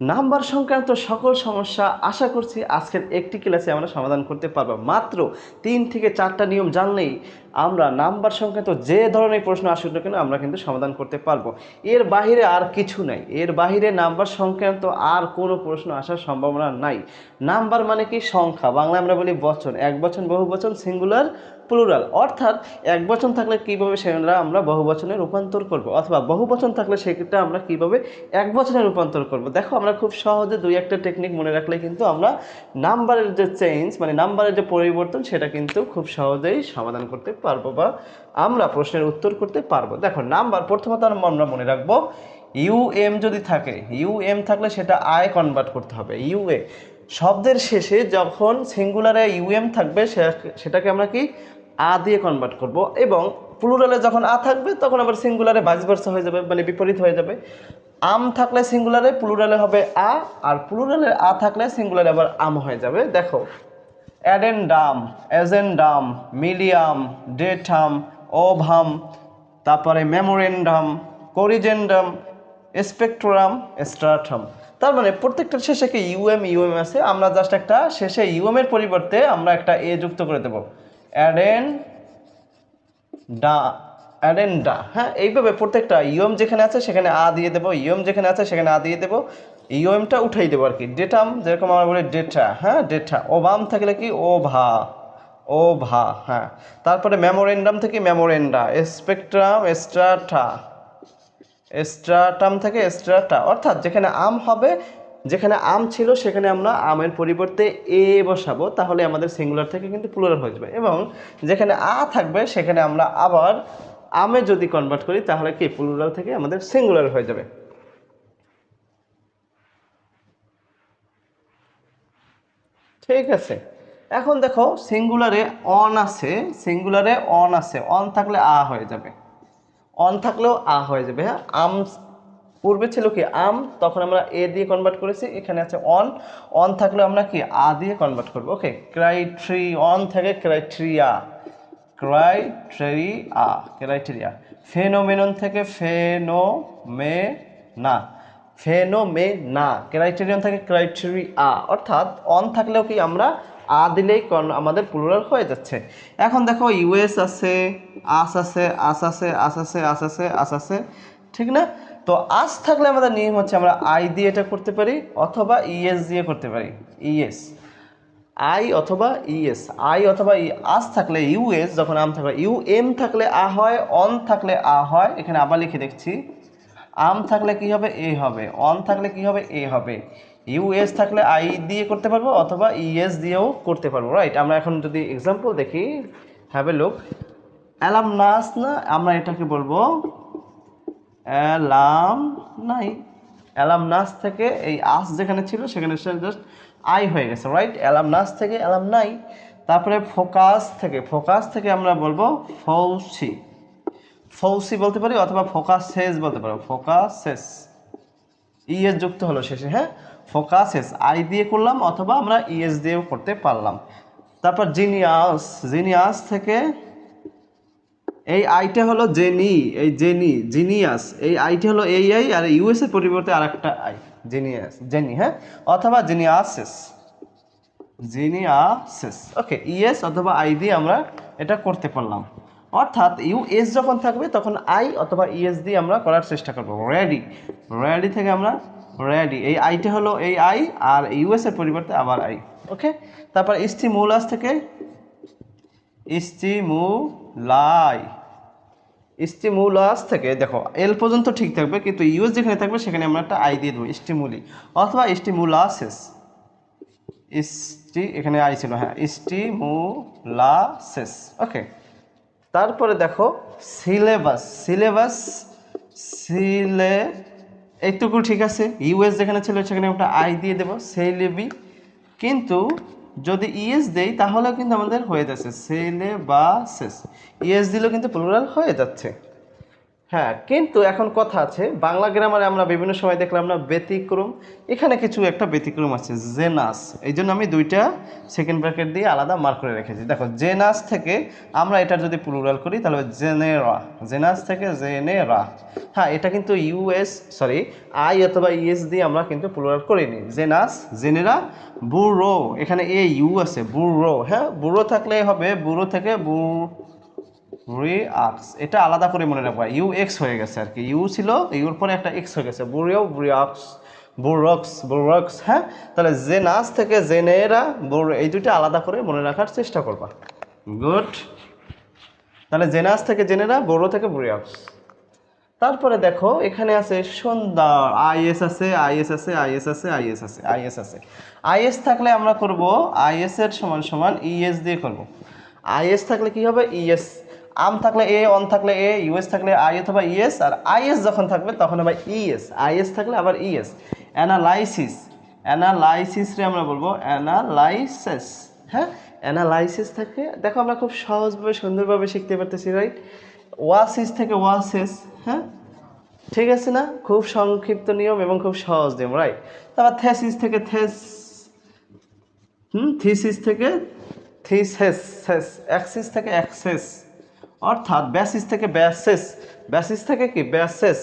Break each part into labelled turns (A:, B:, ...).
A: Number সংক্রান্ত সকল সমস্যা আশা করছি আজকের একটি ক্লাসে আমরা সমাধান করতে পারব। মাত্র তিন থেকে চারটা নিয়ম জানলেই আমরা নাম্বার সংক্রান্ত যে ধরনের প্রশ্ন আসুক না কেন, আমরা কিন্তু সমাধান করতে পারব। এর বাহিরে আর কিছু নাই। এর বাইরে নাম্বার সংক্রান্ত আর কোনো প্রশ্ন আসার সম্ভাবনা নাই। নাম্বার মানে কি? সংখ্যা। বাংলা আমরা বলি বচন। এক বচন বহু বচন সিঙ্গুলার প্লুরাল অর্থাৎ এক বচন থাকলে কীভাবে সেটা আমরা বহু বচনে রূপান্তর করব? অথবা বহু বচন থাকলে সেটা আমরা কীভাবে এক বচনে রূপান্তর করব? দেখো, আমরা খুব সহজে দুই একটা টেকনিক মনে রাখলে কিন্তু আমরা নাম্বারের যে চেঞ্জ মানে নাম্বারের যে পরিবর্তন, সেটা কিন্তু খুব সহজেই সমাধান করতে পারব বা আমরা প্রশ্নের উত্তর করতে পারব। দেখো, নাম্বার প্রথমত আমরা মনে রাখব ইউ এম যদি থাকে ইউ এম থাকলে সেটা আয় কনভার্ট করতে হবে। ইউ এ শব্দের শেষে যখন সিঙ্গুলারে ইউএম থাকবে সেটাকে আমরা কি? আ দিয়ে কনভার্ট করব এবং প্লুরালে যখন আ থাকবে, তখন আবার সিঙ্গুলারে ভার্সা হয়ে যাবে মানে বিপরীত হয়ে যাবে। আম থাকলে সিঙ্গুলারে প্লুরালে হবে আ, আর প্লুরালে আ থাকলে সিঙ্গুলারে আবার আম হয়ে যাবে। দেখো addendum agendum medium datum, ovum, তারপরে মেমোরেন্ডাম, করিজেন্ডাম স্পেকট্রাম স্ট্রাটাম। তার মানে প্রত্যেকটার শেষে কি ইউএম ইউএম আছে? আমরা জাস্ট একটা শেষে ইউএম এর পরিবর্তে আমরা একটা এ যুক্ত করে দেব। অ্যাডেন ডা, অ্যাডেন্ডা হ্যাঁ? এইভাবে প্রত্যেকটা ইউএম যেখানে আছে সেখানে আ দিয়ে দেবো ইউএম যেখানে আছে সেখানে আ দিয়ে দেবো। ইউএমটা উঠাই দেবো আর কি। ডেটাম, যেরকম আমরা বলি ডেটা হ্যাঁ ডেটা। ওভাম থাকলে কি? ও ভা ও ভা হ্যাঁ। তারপরে মেমোরেন্ডাম থেকে মেমোরেন্ডা, স্পেকট্রাম, স্ট্রাটা, স্ট্রাটাম থেকে স্ট্রাটা। অর্থাৎ যেখানে আম হবে, যেখানে আম ছিল, সেখানে আমরা আমের পরিবর্তে এ বসাবো, তাহলে আমাদের সিঙ্গুলার থেকে কিন্তু প্লুরাল হয়ে যাবে। এবং যেখানে আ থাকবে, সেখানে আমরা আবার আমে যদি কনভার্ট করি, তাহলে কি? প্লুরাল থেকে আমাদের সিঙ্গুলার হয়ে যাবে। ঠিক আছে। এখন দেখো সিঙ্গুলারে অন আছে সিঙ্গুলারে অন আছে। অন থাকলে আ হয়ে যাবে। অন থাকলেও আ হয়ে যাবে হ্যাঁ? আম, পূর্বে ছিল কি আম, তখন আমরা এ দিয়ে কনভার্ট করেছি, এখানে আছে অন অন থাকলে আমরা কি? আ দিয়ে কনভার্ট করব। ওকে ক্রাইট্রি অন থেকে ক্রাইট্রিয়া ক্রাইটেরিয়া ক্রাইটেরিয়া ফেনোমেনন থেকে ফেনো মে না ফেনো মে না ক্রাইটেরিয়ন থেকে ক্রাইটেরিয়া অর্থাৎ অন থাকলেও কি আমরা আ দিলেই আমাদের প্লুরাল হয়ে যাচ্ছে। এখন দেখো ইউএস আছে আস আছে আস আছে আস আছে আস আছে আস আছে, ঠিক না? তো আস থাকলে আমাদের নিয়ম হচ্ছে আমরা আই দিয়ে এটা করতে পারি অথবা ইএস দিয়ে করতে পারি ইএস আই অথবা ইএস আই অথবা ই আস থাকলে ইউএস যখন আম থাকলে ইউ এম থাকলে আ হয় অন থাকলে আ হয়, এখানে আবার লিখে দেখছি। আম থাকলে কি হবে? এ হবে। অন থাকলে কি হবে? এ হবে। ইউএস থাকলে আই দিয়ে করতে পারব অথবা ইএস দিয়েও করতে পারব রাইট আমরা এখন যদি এক্সাম্পল দেখি হ্যাভ এ লুক অ্যালাম নাস না, আমরা এটাকে বলব অ্যালাম নাই অ্যালাম নাস থেকে এই আস যেখানে ছিল, সেখানে সে জাস্ট আই হয়ে গেছে রাইট অ্যালাম নাস থেকে অ্যালাম নাই তারপরে ফোকাস থেকে ফোকাস থেকে আমরা বলব ফৌসি ফৌসি বলতে পারি অথবা ফোকাসেস বলতে পারো। ফোকাসেস। ইএস যুক্ত হলো শেষে হ্যাঁ? ফোকাসেস। আই দিয়ে করলাম অথবা আমরা ইএস দিয়েও করতে পারলাম। তারপর জিনিয়াস। জিনিয়াস থেকে এই আইটা হলো জেনি, এই জেনি, জিনিয়াস। এই আইটা হলো এই আই আর ইউএস এর পরিবর্তে আরেকটা আই জিনিয়াস, জেনি হ্যাঁ? অথবা জিনিয়াসেস। জিনিয়াসেস। ওকে ইএস অথবা আই দিয়ে আমরা এটা করতে পারলাম। অর্থাৎ ইউএস যখন থাকবে, তখন আই অথবা ইএস দিয়ে আমরা করার চেষ্টা করব। রেডি রেডি থেকে আমরা রেডি এই আইটা হলো এই আই আর ইউএস এর পরিবর্তে আবার আই ওকে তারপর স্টিমুলাস থেকে স্টিমুলাই স্টিমুলাস থেকে, দেখো এল পর্যন্ত ঠিক থাকবে, কিন্তু ইউএস যেখানে থাকবে, সেখানে আমরা একটা আই দিয়ে দেবো স্টিমুলি অথবা স্টিমুলাসেস স্টি এখানে আই ছিল হ্যাঁ। স্টিমুলাসেস ওকে তারপরে দেখো সিলেবাস সিলেবাস সিলে এইটুকু ঠিক আছে? ইউএস যেখানে ছিল সেখানে একটা আই দিয়ে দেবো সেলেবি কিন্তু যদি ইএস দেই, তাহলেও কিন্তু আমাদের হয়ে যাচ্ছে সিলেবাসেস ইএস দিলেও কিন্তু প্লুরাল হয়ে যাচ্ছে। হ্যাঁ কিন্তু এখন কথা আছে, বাংলা গ্রামারে আমরা বিভিন্ন সময় দেখলাম না, ব্যতিক্রম। এখানে কিছু একটা ব্যতিক্রম আছে জেনাস এই জন্য আমি দুইটা সেকেন্ড ব্র্যাকেট দিয়ে আলাদা মার্ক করে রেখেছি। দেখো জেনাস থেকে আমরা এটার যদি প্লুরাল করি, তাহলে জেনেরা জেনাস থেকে জেনেরা হ্যাঁ এটা কিন্তু ইউএস সরি আই অথবা ইএস দিয়ে আমরা কিন্তু প্লুরাল করিনি। জেনাস জেনেরা বুড়ো এখানে এ ইউ আছে বুড়ো হ্যাঁ বুড়ো থাকলে হবে বুড়ো থেকে বুড়ো এটা আলাদা করে মনে রাখবা। ইউ এক্স হয়ে গেছে আর কি। ইউ ছিল ইউর পরে একটা এক্স হয়ে গেছে। বুড়িও বুড়িয়াক্স বুরক্স বুরক্স হ্যাঁ? তাহলে জেনাস থেকে জেনেরা বুর এই দুইটা আলাদা করে মনে রাখার চেষ্টা করবা। গুড তাহলে জেনাস থেকে জেনেরা বড়ো থেকে বুড়িয়াক্স তারপরে দেখো, এখানে আছে সুন্দর আইএস আছে আইএস আছে আইএস আছে আইএস আছে আইএস আছে। আইএস থাকলে আমরা করব আইএস এর সমান সমান ইএস দিয়ে করব। আইএস থাকলে কি হবে? ইএস আম থাকলে এ অন থাকলে এ ইউএস থাকলে আই অথবা ইএস আর আইএস যখন থাকবে তখন আবার ইএস আইএস থাকলে আবার ইএস অ্যানালাইসিস অ্যানালাইসিস রে আমরা বলব অ্যানালাইসিস হ্যাঁ? অ্যানালাইসিস থেকে, দেখো আমরা খুব সহজভাবে, সুন্দরভাবে শিখতে পারতেছি রাইট ওয়াসিস থেকে ওয়াসেস হ্যাঁ? ঠিক আছে না? খুব সংক্ষিপ্ত নিয়ম এবং খুব সহজ নিয়ম রাইট তারপর থেসিস থেকে থেস হুম? থিসিস থেকে থিসেস সেস অ্যাক্সিস থেকে অ্যাক্সেস অর্থাৎ ব্যাসিস থেকে ব্যাসেস ব্যাসিস থেকে কি? ব্যাসেস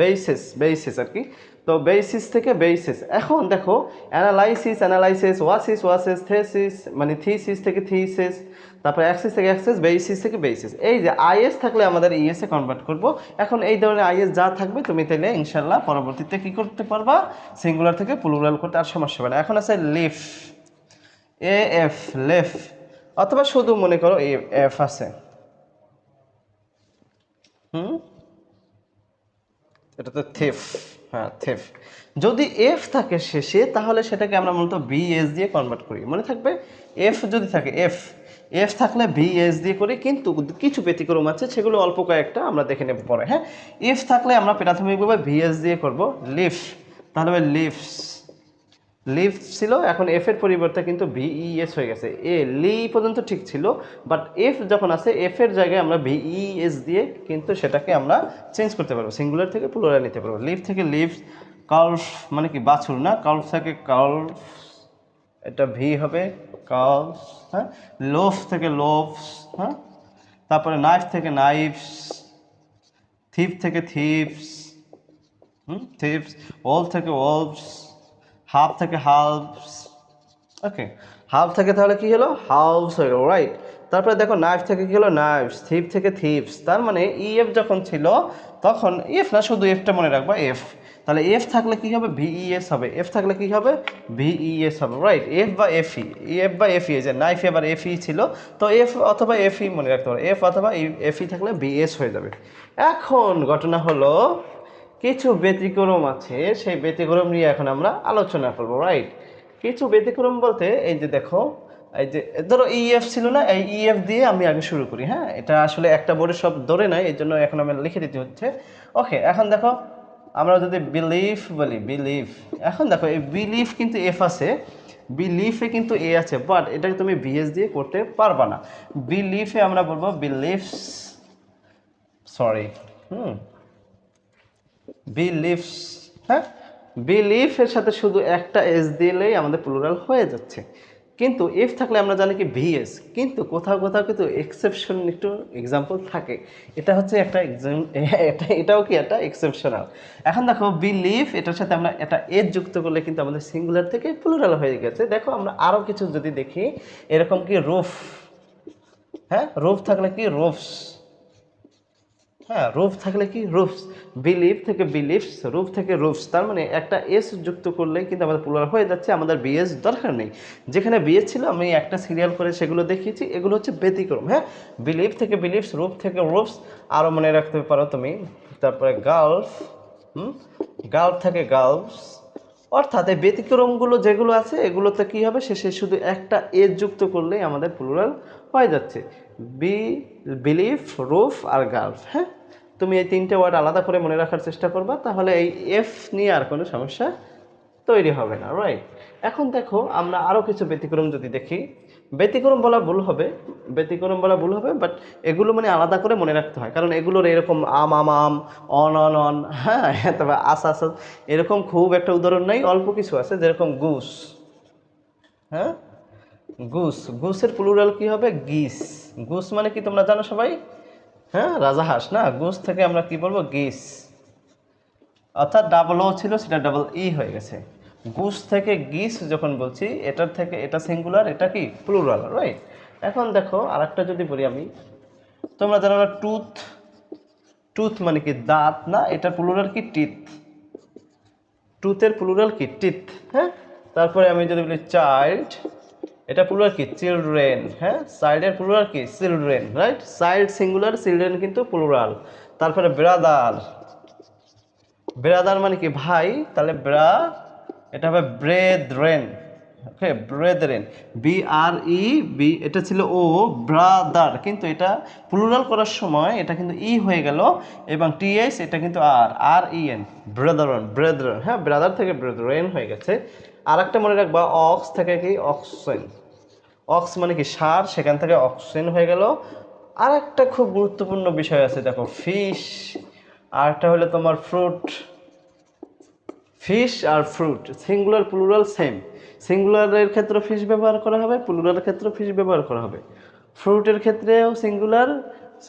A: বেসিস বেসিস আর কি। তো বেসিস থেকে বেসিস এখন দেখো analysis analysis oasis oasis thesis মানে থিসিস থেকে থিসিস তারপরে অ্যাক্সিস থেকে অ্যাক্সেস বেসিস থেকে বেসিস এই যে আইএস থাকলে আমাদের ইএস কনভার্ট করব। এখন এই ধরনের আইএস যা থাকবে, তুমি তাহলে ইনশাল্লাহ পরবর্তীতে কি করতে পারবা? সিঙ্গুলার থেকে প্লুরাল করতে, আর সমস্যা হবে না। এখন আছে লিফ এ এফ লেফ অথবা শুধু মনে করো এ এফ আছে। হুম? এটা তো থেফ হ্যাঁ থেফ যদি এফ থাকে শেষে, তাহলে সেটাকে আমরা মূলত বি এস দিয়ে কনভার্ট করি। মনে থাকবে? এফ যদি থাকে এফ এফ থাকলে ভি এস দিয়ে করি, কিন্তু কিছু ব্যতিক্রম আছে, সেগুলো অল্প কয়েকটা আমরা দেখে নেব পরে হ্যাঁ? এফ থাকলে আমরা প্রাথমিকভাবে ভি এস দিয়ে করব লিফ তাহলে লিফস লিফ ছিল, এখন এফ এর পরিবর্তে কিন্তু ভিইএস হয়ে গেছে। এ, লি পর্যন্ত ঠিক ছিল বাট এফ যখন আছে এফ এর জায়গায় আমরা ভিইএস দিয়ে কিন্তু সেটাকে আমরা চেঞ্জ করতে পারব সিঙ্গুলার থেকে প্লুরাল নিতে পারব। লিভ থেকে লিফ কালফ মানে কি? বাছুর না? কালফ থেকে কালফ এটা ভি হবে কালফ হ্যাঁ? লোফ থেকে লোফস হ্যাঁ? তারপরে নাইফ থেকে নাইফস থিপ থেকে থিপস হুম? থিপস ওল থেকে ওলভস হাফ থেকে হাফস ওকে, হাফ থেকে তাহলে কি হলো? হাউস হয়ে গেল রাইট তারপরে দেখো নাইফ থেকে কি হলো? নাইফস থিপ থেকে থিপস তার মানে ইএফ যখন ছিল, তখন এফ না, শুধু এফটা মনে রাখবা এফ তাহলে এফ থাকলে কি হবে? ভিইএস হবে। এফ থাকলে কি হবে? ভিইএস হবে রাইট এফ বা এফই এফ বা এফই যে নাইফ এবার এফই ছিল, তো এফ অথবা এফই মনে রাখতে পারো। এফ অথবা এফই থাকলে ভিএস হয়ে যাবে। এখন ঘটনা হলো কিছু ব্যতিক্রম আছে, সেই ব্যতিক্রম নিয়ে এখন আমরা আলোচনা করব রাইট কিছু ব্যতিক্রম বলতে এই যে দেখো, এই যে, ধরো ইএফ ছিল না, এই ইএফ দিয়ে আমি আগে শুরু করি হ্যাঁ? এটা আসলে একটা বোর্ডে সব ধরে নাই, এই জন্য এখন আমি লিখে দিতে হচ্ছে। ওকে এখন দেখো, আমরা যদি বিলিফ বলি বিলিফ এখন দেখো, এই বিলিফ কিন্তু এফ আছে বিলিফে কিন্তু এ আছে বাট এটাকে তুমি বিএস দিয়ে করতে পারবা না। বিলিফে আমরা বলব বিলিফস সরি হুম? বিলিফস হ্যাঁ? বিলিফের সাথে শুধু একটা এস দিলেই আমাদের প্লুরাল হয়ে যাচ্ছে। কিন্তু এফ থাকলে আমরা জানি কি ভিএস কিন্তু কোথাও কোথাও কিন্তু এক্সেপশন একটু এক্সাম্পল থাকে। এটা হচ্ছে একটা এটা, এটাও কি একটা এক্সেপশনাল এখন দেখো বিলিফ এটার সাথে আমরা একটা এজ যুক্ত করলে কিন্তু আমাদের সিঙ্গুলার থেকে প্লুরাল হয়ে গেছে। দেখো আমরা আরও কিছু যদি দেখি, এরকম কি রুফ হ্যাঁ? রুফ থাকলে কি রুফস হ্যাঁ রুফ থাকলে কি? রুফস বিলিভ থেকে বিলিভস রুফ থেকে রুফস তার মানে একটা এস যুক্ত করলে কিন্তু আমাদের পুলার হয়ে যাচ্ছে, আমাদের বিএস দরকার নেই। যেখানে বিএস ছিল, আমি একটা সিরিয়াল করে সেগুলো দেখিয়েছি, এগুলো হচ্ছে ব্যতিক্রম হ্যাঁ? বিলিভ থেকে বিলিভস রুফ থেকে রুফস আরও মনে রাখতে পারো তুমি। তারপরে গার্লস হুম? গার্ল থেকে গালফস অর্থাৎ এই ব্যতিক্রমগুলো যেগুলো আছে, এগুলোতে কি হবে? শেষে শুধু একটা এজ যুক্ত করলেই আমাদের প্লুরাল হয়ে যাচ্ছে। বি বিলিফ রুফ আর গার্লফ হ্যাঁ? তুমি এই তিনটে ওয়ার্ড আলাদা করে মনে রাখার চেষ্টা করবা, তাহলে এই এফ নিয়ে আর কোনো সমস্যা তৈরি হবে না রাইট এখন দেখো, আমরা আরও কিছু ব্যতিক্রম যদি দেখি ব্যতিক্রম বলা ভুল হবে, ব্যতিক্রম বলা ভুল হবে বাট এগুলো মানে আলাদা করে মনে রাখতে হয়। কারণ এগুলোর এরকম um um um, on on on হ্যাঁ তবে আস আস এরকম খুব একটা উদাহরণ নাই, অল্প কিছু আছে, যেরকম গুস হ্যাঁ? গুস, গুসের প্লুরাল কি হবে? গিস। গুস মানে কি তোমরা জানো সবাই? হ্যাঁ রাজাহাঁস, না? গুস থেকে আমরা কি বলব? গিস। অর্থাৎ ডাবল ও ছিল, সেটা ডাবল ই হয়ে গেছে। গুস থেকে গিস যখন বলছি, এটার থেকে, এটা সিঙ্গুলার এটা কি? প্লুরাল রাইট এখন দেখো, আরেকটা যদি বলি আমি, তোমরা জানো না টুথ টুথ মানে কি দাঁত? না, এটা প্লুরাল কি টিথ টুথের প্লুরাল কি টিথ হ্যাঁ? তারপরে আমি যদি বলি চাইল্ড এটা প্লুরাল কি? চিলড্রেন হ্যাঁ? সাইডের প্লুরাল কি? Children right side singular children কিন্তু প্লুরাল তারপরে ব্রাদার ব্রাদার মানে কি ভাই? তাহলে ব্রা এটা হবে brethren. Okay brethren. B R E B এটা ছিল ও ব্রাদার। কিন্তু এটা প্লুরাল করার সময় এটা কিন্তু ই হয়ে গেল এবং টিএস এটা কিন্তু আর আর ই এন ব্রেদারন, ব্রেদরন। হ্যাঁ ব্রাদার থেকে ব্রেদরেন হয়ে গেছে। আর একটা মনে রাখবা, অক্স থেকে কি? অক্সেন অক্স মানে কি? সার, সেখান থেকে অক্সিজেন হয়ে গেল। আর একটা খুব গুরুত্বপূর্ণ বিষয় আছে, দেখো, ফিশ। আর একটা হলো তোমার ফ্রুট। ফিশ আর ফ্রুট সিঙ্গুলার প্লুরাল সেম সিঙ্গুলারের ক্ষেত্রে ফিশ ব্যবহার করা হবে প্লুরালের ক্ষেত্রে ফিশ ব্যবহার করা হবে। ফ্রুটের ক্ষেত্রেও সিঙ্গুলার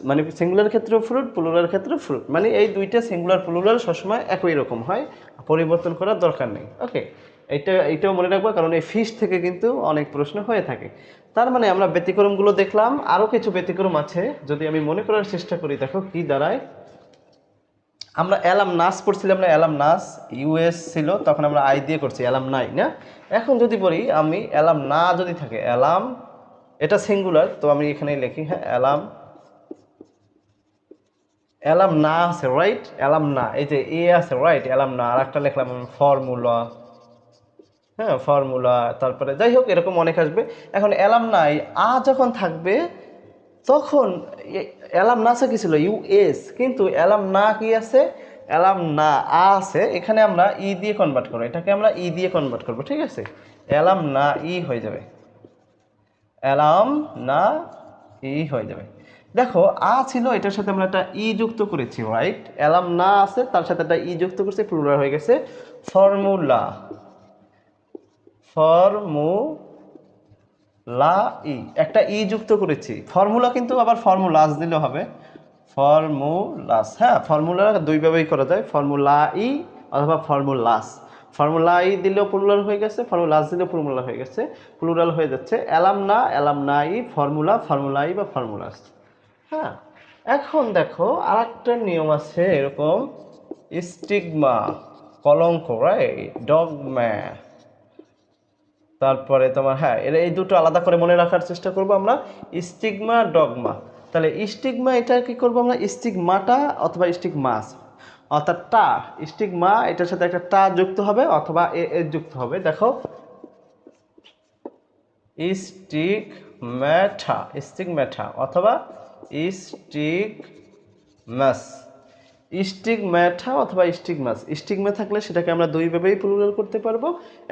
A: মানে সিঙ্গুলার ক্ষেত্রেও ফ্রুট প্লুরাল ক্ষেত্রে ফ্রুট মানে এই দুইটা সিঙ্গুলার প্লুরাল সবসময় একই রকম হয়, পরিবর্তন করার দরকার নেই। ওকে এইটা এইটাও মনে রাখব, কারণ এই ফিশ থেকে কিন্তু অনেক প্রশ্ন হয়ে থাকে। তার মানে আমরা ব্যতিক্রমগুলো দেখলাম, আরও কিছু ব্যতিক্রম আছে। যদি আমি মনে করার চেষ্টা করি, দেখো কি দাঁড়ায়। আমরা অ্যালাম নাস পড়ছিলাম না অ্যালাম নাস ইউএস ছিল, তখন আমরা আই দিয়ে করছি অ্যালাম নাই, না? এখন যদি বলি, আমি অ্যালাম না যদি থাকে অ্যালাম এটা সিঙ্গুলার তো আমি এখানে লিখি হ্যাঁ অ্যালাম অ্যালাম না আছে রাইট অ্যালাম না, এই যে এ আছে রাইট অ্যালাম না আর একটা লিখলাম আমি ফর্মুলা হ্যাঁ ফর্মুলা তারপরে যাই হোক, এরকম অনেক আসবে। এখন অ্যালাম নাই, আ যখন থাকবে তখন অ্যালাম না আছে কি ছিল? ইউএস কিন্তু অ্যালাম না কি আছে? অ্যালাম না আ আছে। এখানে আমরা ই দিয়ে কনভার্ট করব। এটাকে আমরা ই দিয়ে কনভার্ট করব, ঠিক আছে? অ্যালাম না ই হয়ে যাবে। অ্যালাম না ই হয়ে যাবে। দেখো, আ ছিল, এটার সাথে আমরা একটা ই যুক্ত করেছি রাইট অ্যালাম না আছে, তার সাথে একটা ই যুক্ত করছি প্লুরাল হয়ে গেছে ফর্মুলা ফর্মু লা ই, একটা ই যুক্ত করেছি। ফর্মুলা কিন্তু আবার ফর্মুলাস দিলে হবে। ফর্মুলাস হ্যাঁ ফর্মুলা দুইভাবেই করা যায়। ফর্মুলা ই অথবা ফর্মুলাস। ফর্মুলা ই দিলেও প্লুরাল হয়ে গেছে, ফর্মুলাস দিলেও প্লুরাল হয়ে গেছে। প্লুরাল হয়ে যাচ্ছে অ্যালাম না অ্যালাম না ই, ফর্মুলা ফর্মুলা ই বা ফর্মুলাস। হ্যাঁ এখন দেখো আর একটা নিয়ম আছে এরকম। স্টিগমা, কলঙ্ক রাইট ডগম্যা তারপরে তোমার হ্যাঁ এর এই দুটো আলাদা করে মনে রাখার চেষ্টা করব আমরা। Stigma, dogma. তাহলে স্টিগমা, এটা কি করব আমরা? স্টিগমাটা অথবা স্টিগমাস। অর্থাৎ টা, স্টিগমা, এটার সাথে একটা টা যুক্ত হবে অথবা এ যুক্ত হবে। দেখো। স্টিগম্যাটা স্টিগম্যাটা অথবা স্টিগমাস স্টিগম্যাটা অথবা স্টিগমাস। স্টিগমা থাকলে সেটাকে আমরা দুইভাবেই প্লুরাল করতে পারব।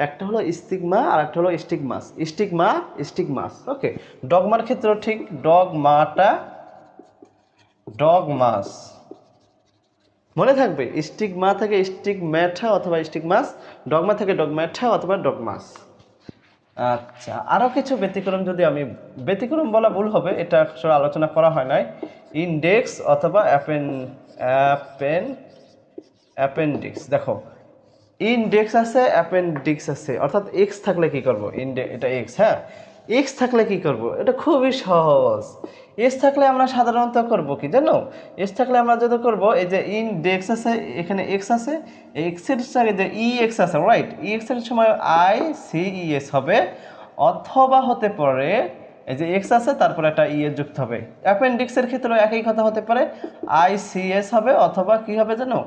A: একটা হলো স্টিগমা আর একটা হলো স্টিগমাস। স্টিগমা, স্টিগমাস ওকে ডগমার ক্ষেত্রেও ঠিক ডগমাটা ডগমাস মনে থাকবে, স্টিগমা থেকে স্টিগম্যাটা অথবা স্টিগমাস ডগমা থেকে ডগম্যাটা অথবা ডগমাস আচ্ছা আরও কিছু ব্যতিক্রম যদি আমি, ব্যতিক্রম বলা ভুল হবে, এটা আসলে আলোচনা করা হয় নাই। ইন্ডেক্স অথবা অ্যাপেন অ্যাপেন অ্যাপেন্ডিক্স দেখো ইনডেক্স আছে অ্যাপেন্ডিক্স আছে। অর্থাৎ এক্স থাকলে কি করব? ইনডে এটা এক্স হ্যাঁ? এক্স থাকলে কি করব? এটা খুবই সহজ। এস থাকলে আমরা সাধারণত করব কি জানো? এস থাকলে আমরা যদি করব, এই যে ইনডেক্স আছে, এখানে এক্স আছে এক্সের সাথে যে ই এক্স আছে রাইট ই এক্সের সময় আই সি ই এস হবে। অথবা হতে পারে, এই যে এক্স আছে, তারপরে একটা ই এর যুক্ত হবে। অ্যাপেন্ডিক্সের ক্ষেত্রেও একই কথা হতে পারে। আই সি এস হবে, অথবা কি হবে জানো?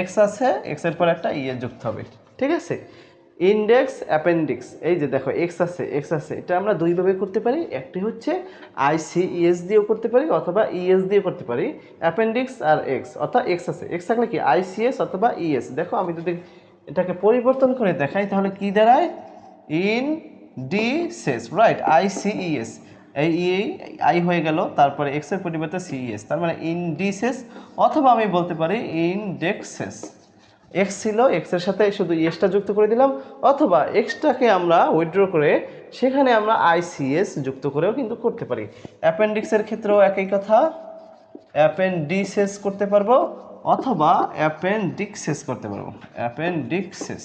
A: এক্স আছে এক্সের পর একটা ই এর যুক্ত হবে। ঠিক আছে? ইন্ডেক্স অ্যাপেন্ডিক্স এই যে দেখো এক্স আছে এক্স আছে, এটা আমরা দুইভাবে করতে পারি, একটি হচ্ছে আইসিইএস দিয়েও করতে পারি অথবা ইএস দিয়ে করতে পারি অ্যাপেন্ডিক্স আর এক্স অর্থাৎ এক্স আছে এক্স থাকলে কি আইসিএস অথবা ইএস দেখো, আমি যদি এটাকে পরিবর্তন করে দেখাই, তাহলে কি দাঁড়ায়? Indices right I CES এই ই আই হয়ে গেল, তারপরে এক্সের পরিবর্তে সিইএস তার মানে ইনডিসেস অথবা আমি বলতে পারি ইনডেক্সেস এক্স ছিল এক্সের সাথে শুধু ইএসটা যুক্ত করে দিলাম, অথবা এক্সটাকে আমরা উইথড্র করে সেখানে আমরা আইসিএস যুক্ত করেও কিন্তু করতে পারি। অ্যাপেন্ডিক্সের ক্ষেত্রেও একই কথা। অ্যাপেন্ডিসেস করতে পারব, অথবা অ্যাপেন্ডিক্সেস করতে পারব। অ্যাপেন্ডিক্সেস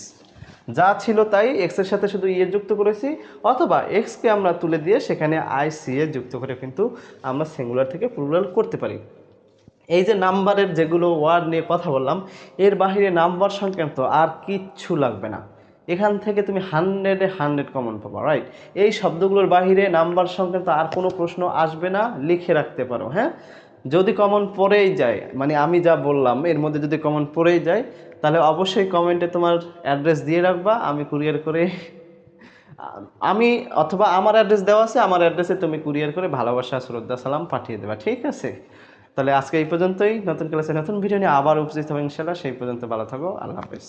A: যা ছিল তাই এক্সের সাথে শুধু ইয়ে যুক্ত করেছি, অথবা এক্সকে আমরা তুলে দিয়ে সেখানে আই সি এ যুক্ত করে কিন্তু আমরা সিঙ্গুলার থেকে প্লুরাল করতে পারি। এই যে নাম্বারের যেগুলো ওয়ার্ড নিয়ে কথা বললাম, এর বাহিরে নাম্বার সংক্রান্ত আর কিচ্ছু লাগবে না। এখান থেকে তুমি হান্ড্রেডে হান্ড্রেড কমন পাবা রাইট এই শব্দগুলোর বাহিরে নাম্বার সংক্রান্ত আর কোনো প্রশ্ন আসবে না, লিখে রাখতে পারো হ্যাঁ? যদি কমন পড়েই যায় মানে আমি যা বললাম, এর মধ্যে যদি কমন পড়েই যায়, তাহলে অবশ্যই কমেন্টে তোমার অ্যাড্রেস দিয়ে রাখবা, আমি কুরিয়ার করে আমি অথবা আমার অ্যাড্রেস দেওয়া আছে, আমার অ্যাড্রেসে তুমি কুরিয়ার করে ভালোবাসা, শ্রদ্ধা, সালাম পাঠিয়ে দেবা, ঠিক আছে? তাহলে আজকে এই পর্যন্তই। নতুন ক্লাসে নতুন ভিডিও নিয়ে আবার উপস্থিত হবে ইনশাল্লাহ সেই পর্যন্ত ভালো থাকো। আল্লাহ হাফেজ।